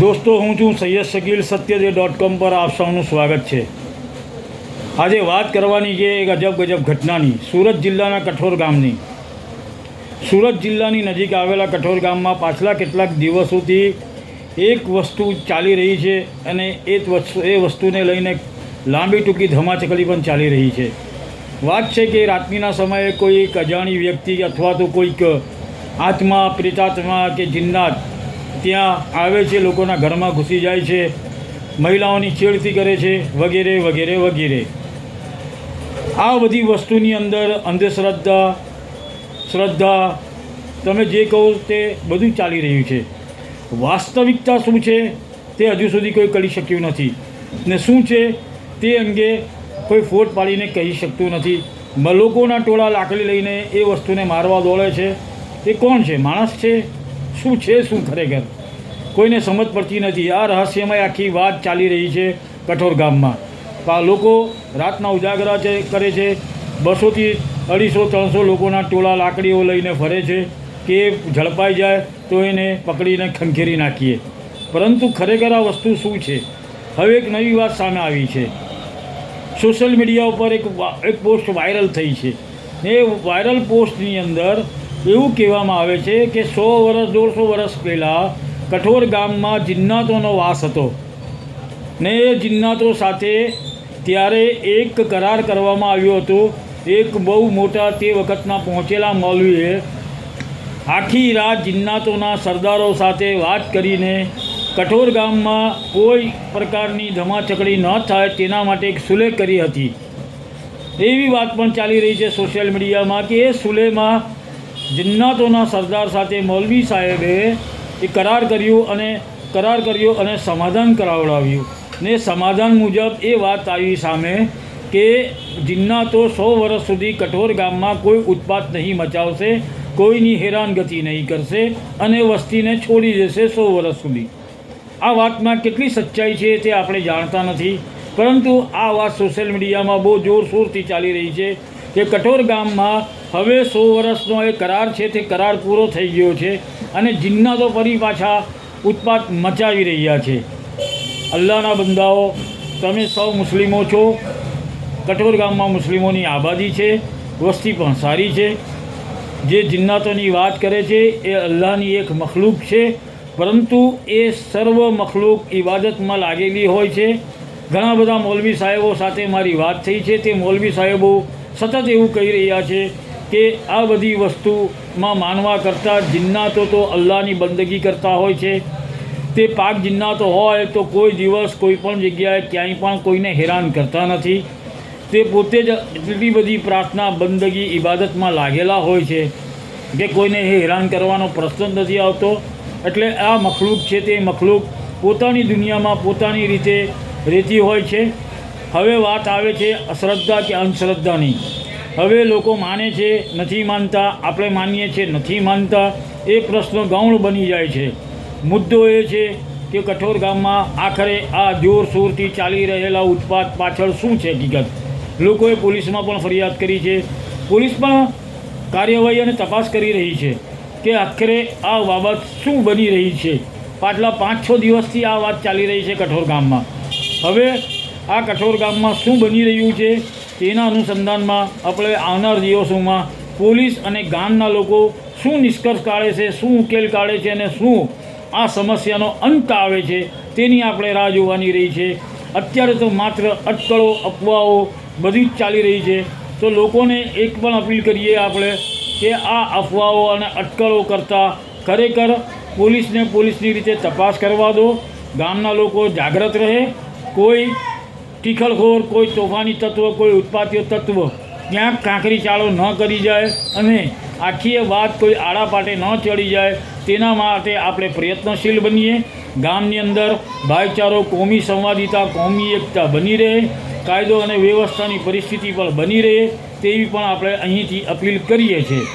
દોસ્તો, હું છું સૈયદ શકીલ સત્યદે ડોટ કોમ પર આપ સૌનું સ્વાગત છે. આજે વાત કરવાની છે એક અજબ ગજબ ઘટનાની, સુરત જિલ્લાના કઠોર ગામની. સુરત જિલ્લાની નજીક આવેલા કઠોર ગામમાં પાછલા કેટલાક દિવસોથી એક વસ્તુ ચાલી રહી છે અને એ વસ્તુ એ વસ્તુને લઈને લાંબી ટૂંકી ધમાચકડી પણ ચાલી રહી છે. વાત છે કે રાત્રિના સમયે કોઈ અજાણી વ્યક્તિ અથવા તો કોઈક આત્મા પ્રેતાત્મા કે જિન્નાત ત્યાં આવે છે, લોકોના ઘરમાં ઘૂસી જાય છે, મહિલાઓની છેડતી કરે છે, વગેરે વગેરે વગેરે. આ બધી વસ્તુની અંદર અંધશ્રદ્ધા, શ્રદ્ધા, તમે જે કહો તે બધું ચાલી રહ્યું છે. વાસ્તવિકતા શું છે તે હજુ સુધી કોઈ કરી શક્યું નથી. ને શું છે તે અંગે કોઈ ફોટ પાડીને કહી શકતું નથી. લોકોના ટોળા લાકડી લઈને એ વસ્તુને મારવા દોડે છે. એ કોણ છે? માણસ છે? શું છે, શું ખરેખર? કોઈને સમજ પડતી નથી. આ રહસ્યમય આખી વાત ચાલી રહી છે કઠોર ગામમાં. લોકો રાતના ઉજાગરા છે, કરે છે. બસોથી અઢીસો, ત્રણસો લોકોના ટોળા લાકડીઓ લઈને ફરે છે કે ઝડપાઈ જાય તો એને પકડીને ખંખેરી નાખીએ. પરંતુ ખરેખર આ વસ્તુ શું છે? હવે એક નવી વાત સામે આવી છે. સોશિયલ મીડિયા ઉપર એક એક પોસ્ટ વાયરલ થઈ છે. એ વાયરલ પોસ્ટની અંદર એવું કહેવામાં આવે છે કે સો વર્ષ દોઢસો વર્ષ પહેલાં કઠોર ગામમાં જિન્નાતોનો વાસ હતો. ને એ જિન્નાતો સાથે ત્યારે એક કરાર કરવામાં આવ્યો હતો. એક બહુ મોટા તે વખતના પહોંચેલા મૌલવીએ આખી રાત જિન્નાતોના સરદારો સાથે વાત કરીને કઠોર ગામમાં કોઈ પ્રકારની ધમાચકડી ન થાય તેના માટે એક સુલેહ કરી હતી. એવી વાત પણ ચાલી રહી છે સોશિયલ મીડિયામાં કે એ સુલેહમાં જિન્નાતોના સરદાર સાથે મૌલવી સાહેબે એ કરાર કર્યું અને કરાર કર્યો અને સમાધાન કરાવડાવ્યું. ને સમાધાન મુજબ એ વાત આવી સામે કે જિન્નાતો સો વર્ષ સુધી કઠોર ગામમાં કોઈ ઉત્પાત નહીં મચાવશે, કોઈની હેરાનગતિ નહીં કરશે અને વસ્તીને છોડી દેશે સો વર્ષ સુધી. આ વાતમાં કેટલી સચ્ચાઈ છે તે આપણે જાણતા નથી, પરંતુ આ વાત સોશિયલ મીડિયામાં બહુ જોરશોરથી ચાલી રહી છે કે કઠોર ગામમાં હવે સો વર્ષનો એ કરાર છે તે કરાર પૂરો થઈ ગયો છે અને જિન્નાતો ફરી પાછા ઉત્પાત મચાવી રહ્યા છે. અલ્લાહના બંદાઓ, તમે સૌ મુસ્લિમો છો. કઠોર ગામમાં મુસ્લિમોની આબાદી છે, વસ્તી પણ સારી છે. જે જિન્નાતોની વાત કરે છે એ અલ્લાહની એક મખલૂક છે, પરંતુ એ સર્વ મખલૂક ઇબાદતમાં લાગેલી હોય છે. ઘણા બધા મૌલવી સાહેબો સાથે મારી વાત થઈ છે. તે મૌલવી સાહેબો સતત એવું કહી રહ્યા છે કે આ બધી વસ્તુમાં માનવા કરતાં જિન્નાતો તો અલ્લાહની બંદગી કરતા હોય છે. તે પાક જિન્નાતો હોય તો કોઈ દિવસ કોઈ પણ જગ્યાએ ક્યાંય પણ કોઈને હેરાન કરતા નથી. તે પોતે જ એટલી બધી પ્રાર્થના, બંદગી, ઇબાદતમાં લાગેલા હોય છે કે કોઈને એ હેરાન કરવાનો પ્રશ્ન નથી આવતો. એટલે આ મખલૂક છે તે મખલૂક પોતાની દુનિયામાં પોતાની રીતે રહેતી હોય છે. હવે વાત આવે છે અશ્રદ્ધા કે અંધશ્રદ્ધાની. હવે લોકો માને છે, નથી માનતા, આપણે માનીએ છીએ, નથી માનતા, એ પ્રશ્ન ગૌણ બની જાય છે. મુદ્દો એ છે કે કઠોર ગામમાં આખરે આ જોરશોરથી ચાલી રહેલા ઉત્પાત પાછળ શું છે હકીકત? લોકોએ પોલીસમાં પણ ફરિયાદ કરી છે. પોલીસ પણ કાર્યવાહી અને તપાસ કરી રહી છે કે આખરે આ બાબત શું બની રહી છે. પાછલા પાંચ છ દિવસથી આ વાત ચાલી રહી છે કઠોર ગામમાં. હવે આ કઠોર ગામમાં શું બની રહ્યું છે? તેના અનુસંધાનમાં આપણે આવનાર દિવસોમાં પોલીસ અને ગામના લોકો શું નિષ્કર્ષ કાઢે છે, શું ઉકેલ કાઢે છે અને શું આ સમસ્યાનો અંત આવે છે તેની આપણે રાહ જોવાની રહી છે. અત્યારે તો માત્ર અટકળો, અફવાઓ બધી જ ચાલી રહી છે. તો લોકોને એક પણ અપીલ કરીએ આપણે કે આ અફવાઓ અને અટકળો કરતાં ખરેખર પોલીસને પોલીસની રીતે તપાસ કરવા દો. ગામના લોકો જાગ્રત રહે. કોઈ ટીખળખોર કોઈ તોફાની તત્વ, કોઈ ઉત્પાતીય તત્વ. ક્યાંક કાંકરી ચાળો ન કરી જાય અને આખી વાત કોઈ આડા પાટે ન ચડી જાય, તેના માટે આપણે પ્રયત્નશીલ બનીએ. ગામની અંદર ભાઈચારો, કોમી સંવાદિતા, કોમી એકતા બની રહે. કાયદો અને વ્યવસ્થાની પરિસ્થિતિ પણ બની રહે, તેવી પણ આપણે અહીંથી અપીલ કરીએ છીએ.